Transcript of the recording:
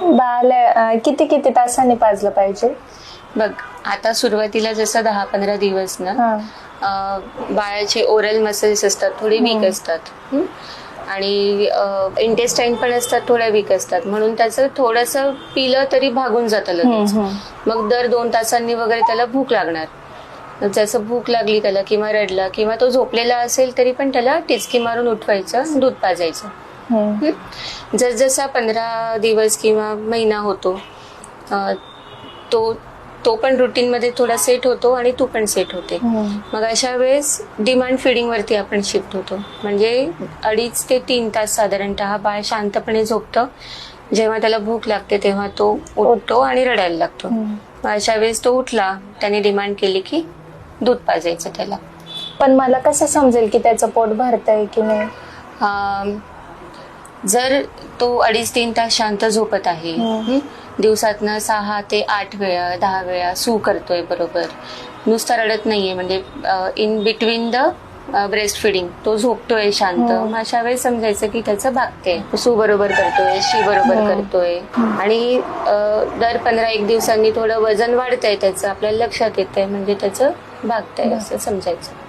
बाळाला अं, किती किती तासांनी पाजलं पाहिजे? बघ आता सुरुवातीला जसं दहा पंधरा दिवस ना बाळाचे ओरल मसल्स असतात थोडे वीक असतात? आणि इंटेस्टाईन पण असतात थोड्या वीक असतात. म्हणून त्याचं थोडंसं पिलं तरी भागून जातं लगेच. मग दर दोन तासांनी वगैरे त्याला भूक लागणार. जसं भूक लागली त्याला किंवा रडला किंवा तो झोपलेला असेल तरी पण त्याला टिचकी मारून उठवायचं दूध पाजायचं? जसजसा पंधरा दिवस किंवा महिना होतो अं, तो तो पण रुटीनमध्ये थोडा सेट होतो आणि तू पण सेट होते. हम्म. मग अशा वेळेस डिमांड फिडिंगवरती आपण शिफ्ट होतो. म्हणजे अडीच ते तीन तास साधारणतः बाळ शांतपणे झोपतं. जेव्हा त्याला भूक लागते तेव्हा तो उठतो आणि रडायला लागतो. मग अशा वेळेस तो उठला त्याने डिमांड केली की दूध पाजायचं त्याला. पण मला कसं समजेल की त्याचं पोट भरतंय की नाही? जर तो अडीच तीन तास शांत झोपत आहे? दिवसातनं सहा ते आठ वेळा दहा वेळा सू करतोय बरोबर. नुसता रडत नाहीये म्हणजे in between the breast feeding तो झोपतोय शांत. मग अशा वेळेस समजायचं की त्याचं भागते सू बरोबर करतोय शी बरोबर. करतोय. आणि दर पंधरा एक दिवसांनी थोडं वजन वाढतंय त्याचं आपल्याला लक्षात येतंय म्हणजे त्याचं भागतंय असं समजायचं.